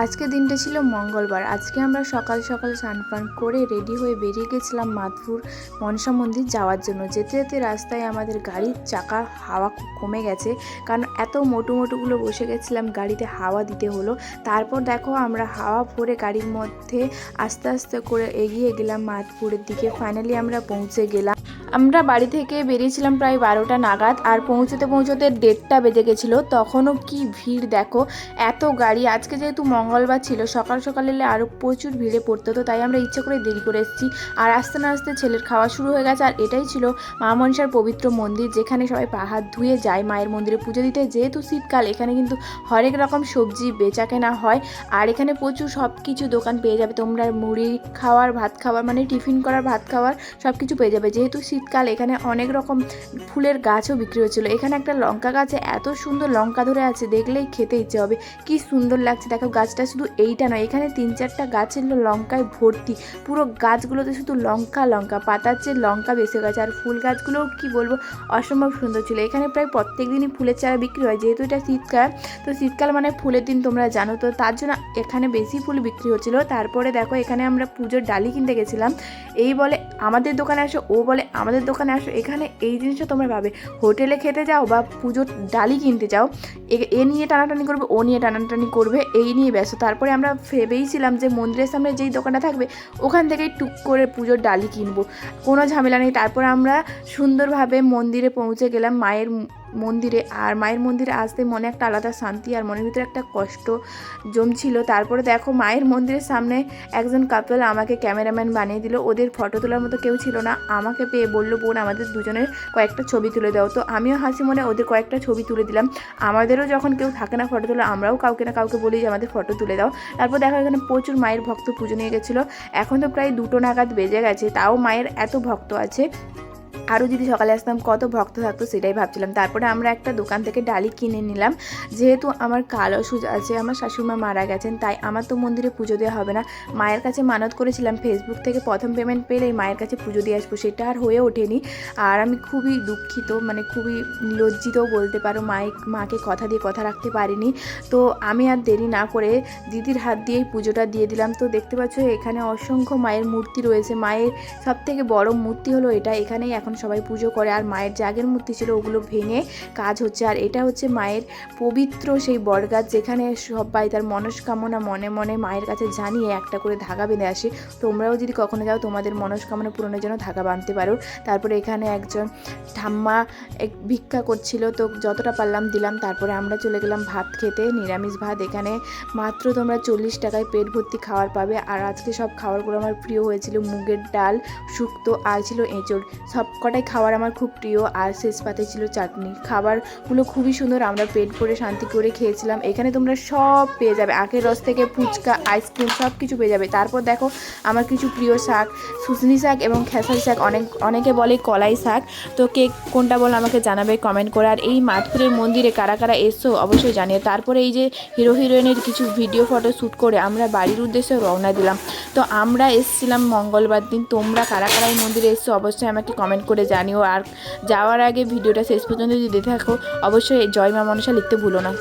আজকে দিনটা ছিল মঙ্গলবার। আজকে আমরা সকাল সকাল স্নান পান করে রেডি হয়ে বেরিয়ে গেছিলাম মাধপুর মনসা মন্দির যাওয়ার জন্য। যেতে যেতে রাস্তায় আমাদের গাড়ির চাকা হাওয়া কমে গেছে, কারণ এত মোটু মোটুগুলো বসে গেছিলাম গাড়িতে হাওয়া দিতে হলো। তারপর দেখো আমরা হাওয়া ভরে গাড়ির মধ্যে আস্তে আস্তে করে এগিয়ে গেলাম মাধপুরের দিকে। ফাইনালি আমরা পৌঁছে গেলাম। আমরা বাড়ি থেকে বেরিয়েছিলাম প্রায় বারোটা নাগাদ আর পৌঁছতে পৌঁছতে দেড়টা বেজে গেছিল। তখনও কি ভিড় দেখো, এত গাড়ি। আজকে যেহেতু মঙ্গলবার ছিল। সকাল সকাল এলে আরও প্রচুর ভিড়ে পড়তে হতো তাই আমরা ইচ্ছে করে দেরি করে এসেছি। আর আস্তে না আস্তে ছেলের খাওয়া শুরু হয়ে গেছে। আর এটাই ছিল মা মনসার পবিত্র মন্দির, যেখানে সবাই পাহাড় ধুয়ে যায় মায়ের মন্দিরে পুজো দিতে। যেহেতু শীতকাল, এখানে কিন্তু হরেক রকম সবজি বেচা কেনা হয়। আর এখানে প্রচুর সব কিছু দোকান পেয়ে যাবে। তোমরা মুড়ি খাওয়ার, ভাত খাওয়ার মানে টিফিন করার, ভাত খাওয়ার সব কিছু পেয়ে যাবে। যেহেতু শীতকাল, এখানে অনেক রকম ফুলের গাছও বিক্রি হচ্ছিল। এখানে একটা লঙ্কা গাছে এত সুন্দর লঙ্কা ধরে আছে, দেখলেই খেতে ইচ্ছে হবে। কি সুন্দর লাগছে। দেখো গাছটা শুধু এইটা নয়, এখানে তিন চারটা গাছের লঙ্কায় ভর্তি। পুরো গাছগুলোতে শুধু লঙ্কা লঙ্কা পাতার চেয়ে লঙ্কা বেশি গেছে আর ফুল গাছগুলোও কি বলব, অসম্ভব সুন্দর ছিল। এখানে প্রায় প্রত্যেক দিনই ফুলের চারা বিক্রি হয়। যেহেতু এটা শীতকাল, তো শীতকাল মানে ফুলের দিন তোমরা জানো, তো তার জন্য এখানে বেশি ফুল বিক্রি হচ্ছিল। তারপরে দেখো, এখানে আমরা পুজোর ডালি কিনতে গেছিলাম। এই বলে আমাদের দোকানে আসো, ও বলে আমাদের দোকানে আসো। এখানে এই জিনিসটা তোমরা পাবে। হোটেলে খেতে যাও বা পুজোর ডালি কিনতে যাও, এ- এ নিয়ে টানাটানি করবে, ও নিয়ে টানাটানি করবে, এই নিয়ে ব্যস্ত তারপরে আমরা ভেবেইছিলাম যে মন্দিরের সামনে যেই দোকানটা থাকবে, ওখান থেকেই টুক করে পুজোর ডালি কিনবো। কোনো ঝামেলা নেই। তারপর আমরা সুন্দরভাবে মন্দিরে পৌঁছে গেলাম মায়ের মন্দিরে, আর মায়ের মন্দিরে আসতে মনে একটা আলাদা শান্তি আর মনের ভিতরে একটা কষ্ট জমছিল। তারপরে দেখো মায়ের মন্দিরের সামনে একজন কাপল আমাকে ক্যামেরাম্যান বানিয়ে দিল। ওদের ফটো তোলার মতো কেউ ছিল না। আমাকে পেয়ে বলল, বোন, আমাদের দুজনের কয়েকটা ছবি তুলে দাও। তো আমিও হাসি মনে ওদের কয়েকটা ছবি তুলে দিলাম। আমাদেরও যখন কেউ থাকে না ফটো তোলা, আমরাও কাউকে না কাউকে বলি যে, আমাদের ফটো তুলে দাও। তারপর দেখো এখানে প্রচুর মায়ের ভক্ত পুজো নিয়ে গেছিল। এখন তো প্রায় দুটো নাগাদ বেজে গেছে, তাও মায়ের এত ভক্ত আছে। আরও যদি সকালে আসতাম, কত ভক্ত থাকতো সেটাই ভাবছিলাম। তারপরে আমরা একটা দোকান থেকে ডালি কিনে নিলাম। যেহেতু আমার কালো সুজ আছে, আমার শাশুড়িমা মারা গেছেন, তাই আমার তো মন্দিরে পুজো দেওয়া হবে না। মায়ের কাছে মানত করেছিলাম ফেসবুক থেকে প্রথম পেমেন্ট পেলেই মায়ের কাছে পুজো দিয়ে আসব, সেটা আর হয়ে ওঠেনি। আর আমি খুবই দুঃখিত মানে খুবই লজ্জিত বলতে পারো মায়ে মাকে কথা দিয়ে কথা রাখতে পারিনি। তো আমি আর দেরি না করে দিদির হাত দিয়েই পুজোটা দিয়ে দিলাম। তো দেখতে পাচ্ছ, এখানে অসংখ্য মায়ের মূর্তি রয়েছে। মায়ের সব থেকে বড় মূর্তি হলো এটা। এখানেই এখন সবাই পুজো করে আর মায়ের যে আগের মূর্তি ছিল ওগুলো ভেঙে কাজ হচ্ছে। আর এটা হচ্ছে মায়ের পবিত্র সেই বটগাছ যেখানে সবাই তার মনস্কামনা মনে মনে মায়ের কাছে জানিয়ে একটা করে ধাগা বেঁধে আসে। তোমরাও যদি কখনো যাও, তোমাদের মনস্কামনা পূরণের জন্য ধাগা বাঁধতে পারো। তারপরে এখানে একজন ঠাম্মা এক ভিক্ষা করছিল, তো যতটা পারলাম দিলাম। তারপরে আমরা চলে গেলাম ভাত খেতে, নিরামিষ ভাত। এখানে মাত্র তোমরা চল্লিশ টাকায় পেট ভর্তি খাবার পাবে। আর আজকে সব খাবারগুলো আমার প্রিয় হয়েছিল মুগের ডাল, শুক্তো, আর ছিল এঁচড়। সব কটাই খাবার আমার খুব প্রিয়, আর শেষ পাতে ছিল চাটনি। খাবারগুলো খুবই সুন্দর, আমরা পেট ভরে শান্তি করে খেয়েছিলাম। এখানে তোমরা সব পেয়ে যাবে। আখের রস থেকে ফুচকা, আইসক্রিম সব কিছু পেয়ে যাবে। তারপর দেখো, আমার কিছু প্রিয় শাক শুশনি শাক এবং খেসারি শাক। অনেক, অনেকে বলে কলাই শাক। তো কে কোনটা বলো আমাকে জানাবে কমেন্ট করে। আর এই মাতপুরের মন্দিরে কারা কারা এসো অবশ্যই জানিয়ে তারপরে এই যে হিরো, হিরোইনের কিছু ভিডিও ফটো শ্যুট করে আমরা বাড়ির উদ্দেশ্যে রওনা দিলাম। তো আমরা এসছিলাম মঙ্গলবার দিন। তোমরা কারা কারা এই মন্দিরে এসছো অবশ্যই আমাকে কমেন্ট করে জানিও। আর যাওয়ার আগে ভিডিওটা শেষ পর্যন্ত যদি দেখে থাকো, অবশ্যই জয় মা মনসা লিখতে ভুলো না।